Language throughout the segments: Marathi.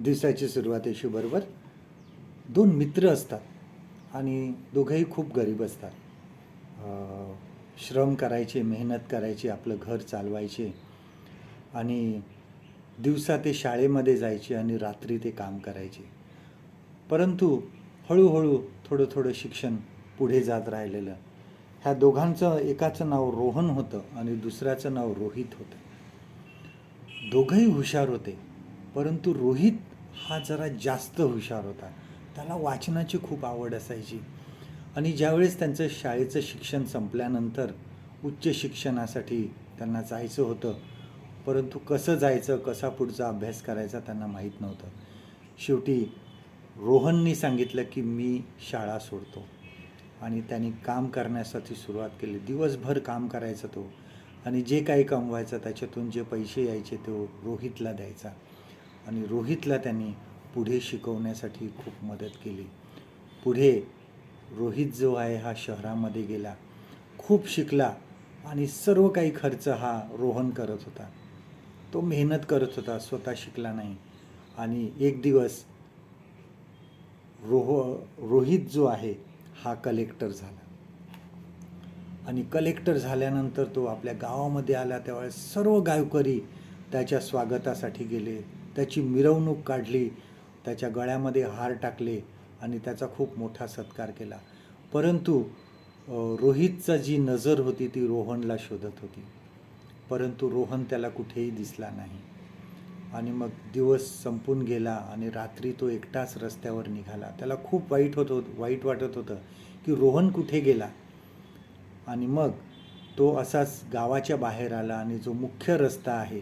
दिवसाची सुरुवात येशूबरोबर दोन मित्र असतात आणि दोघंही खूप गरीब असतात. श्रम करायचे मेहनत करायची आपलं घर चालवायचे आणि दिवसा ते शाळेमध्ये जायचे आणि रात्री ते काम करायचे. परंतु हळूहळू थोडं थोडं शिक्षण पुढे जात राहिलेलं. ह्या दोघांचं एकाचं नाव रोहन होतं आणि दुसऱ्याचं नाव रोहित होतं. दोघंही हुशार होते परंतु रोहित हा जरा जास्त हुशार होता. त्याला वाचनाची खूप आवड असायची. आणि ज्यावेळेस त्यांचं शाळेचं शिक्षण संपल्यानंतर उच्च शिक्षणासाठी त्यांना जायचं होतं परंतु कसं जायचं कसा पुढचा अभ्यास करायचा त्यांना माहीत नव्हतं. शेवटी रोहननी सांगितलं की मी शाळा सोडतो. आणि त्यांनी काम करण्यासाठी सुरुवात केली. दिवसभर काम करायचा तो. आणि जे काही कमवायचं त्याच्यातून जे पैसे यायचे तो रोहितला द्यायचा. आणि रोहितला त्यांनी पुढे शिकवण्यासाठी खूप मदत केली. पुढे रोहित जो आहे हा शहरामध्ये गेला. खूप शिकला आणि सर्व काही खर्च हा रोहन करत होता. तो मेहनत करत होता स्वतः शिकला नाही. आणि एक दिवस रोह रोहित जो आहे हा कलेक्टर झाला. आणि कलेक्टर झाल्यानंतर तो आपल्या गावामध्ये आला. त्यावेळेस सर्व गावकरी त्याच्या स्वागतासाठी गेले. त्याची मिरवणूक काढली त्याच्या गळ्यामध्ये हार टाकले आणि त्याचा खूप मोठा सत्कार केला. परंतु रोहितचा जी नजर होती ती रोहनला शोधत होती. परंतु रोहन त्याला कुठेही दिसला नाही. आणि मग दिवस संपून गेला आणि रात्री तो एकटाच रस्त्यावर निघाला. त्याला खूप वाईट होत होत वाईट वाटत होतं की रोहन कुठे गेला? आणि मग तो असाच गावाच्या बाहेर आला आणि जो मुख्य रस्ता आहे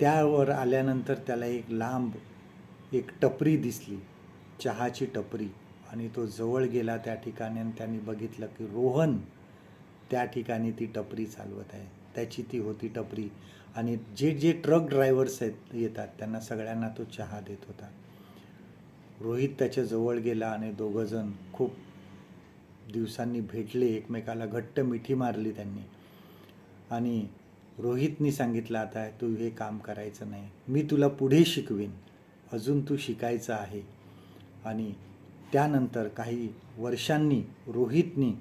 त्यावर आल्यानंतर त्याला एक लांब एक टपरी दिसली चहाची टपरी. आणि तो जवळ गेला त्या ठिकाणी आणि त्यांनी बघितलं की रोहन त्या ठिकाणी ती टपरी चालवत आहे. त्याची ती होती टपरी. आणि जे जे ट्रक ड्रायव्हर्स आहेत येतात त्यांना सगळ्यांना तो चहा देत होता. रोहित त्याच्याजवळ गेला आणि दोघंजण खूप दिवसांनी भेटले. एकमेकाला घट्ट मिठी मारली त्यांनी. आणि रोहितनी सांगितलं आता तू हे काम करायचं नाही. मी तुला पुढे शिकवीन. अजून तू शिकायचं आहे. आणि त्यानंतर काही वर्षांनी रोहितनी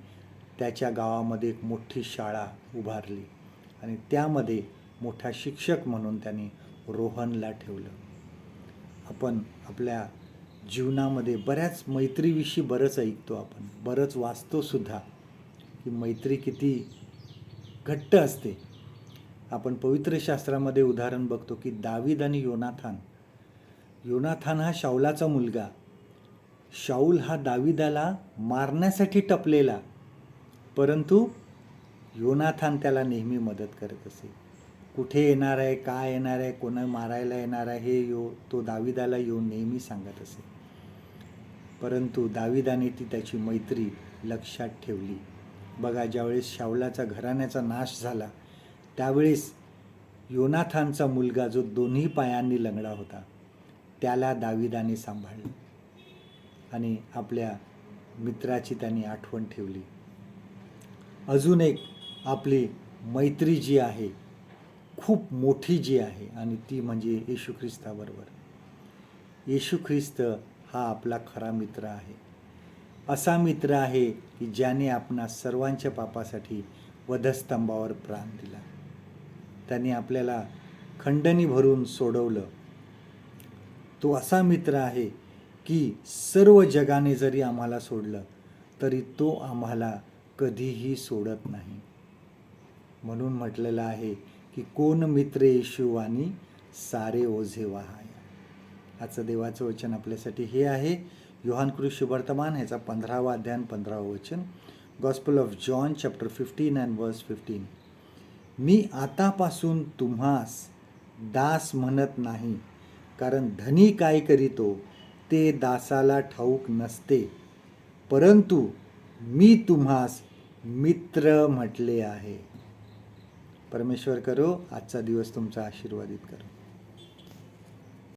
त्याच्या गावामध्ये एक मोठी शाळा उभारली. आणि त्यामध्ये मोठा शिक्षक म्हणून त्यांनी रोहनला ठेवलं. आपण आपल्या जीवनामध्ये बऱ्याच मैत्रीविषयी बरंच ऐकतो आपण. बरंच वाचतोसुद्धा की मैत्री किती घट्ट असते. आपण पवित्र शास्त्रामध्ये उदाहरण बघतो की दावीद आणि योनाथान. योनाथान हा शाऊलाचा मुलगा. शाऊल हा दाविदाला मारण्यासाठी टपलेला. परंतु योनाथान त्याला नेहमी मदत करत असे. कुठे येणार आहे काय येणार आहे कोणा मारायला येणार आहे हे यो तो दाविदाला येऊन नेहमी सांगत असे. परंतु दाविदाने ती त्याची मैत्री लक्षात ठेवली. बघा ज्यावेळेस शावलाचा घराण्याचा नाश झाला त्यावेळेस योनाथानचा मुलगा जो दोन्ही पायांनी लंगडा होता त्याला दाविदाने सांभाळलं. आणि आपल्या मित्राची त्यांनी आठवण ठेवली. अजून एक आपली मैत्री जी आहे खूप मोठी जी आहे आणि ती म्हणजे येशू ख्रिस्ताबरोबर येशू ख्रिस्त हा आपला खरा मित्र आहे. असा मित्र आहे की ज्याने आपणा सर्वांच्या पापासाठी वधस्तंभावर प्राण दिला. त्याने आपल्याला खंडणी भरून सोडवलं. तो असा मित्र आहे की सर्व जगाने जरी आम्हाला सोडलं तरी तो आम्हाला कधीही सोडत नाही. म्हणून म्हटलेलं आहे की कोण मित्र येशुवानी आणि सारे ओझे वाहाय. आजचं देवाचं वचन आपल्यासाठी हे आहे. योहान कृषी वर्तमान ह्याचा पंधरावा अध्यान पंधरावं वचन. Gospel of John chapter fifteen and verse fifteen मी आतापासून तुम्हास दास म्हणत नाही कारण धनी काय करीतो ते दासाला ठाऊक नसते. परंतु मी तुम्हास मित्र म्हटले आहे. परमेश्वर करो आजचा दिवस तुमचा आशीर्वादित करो.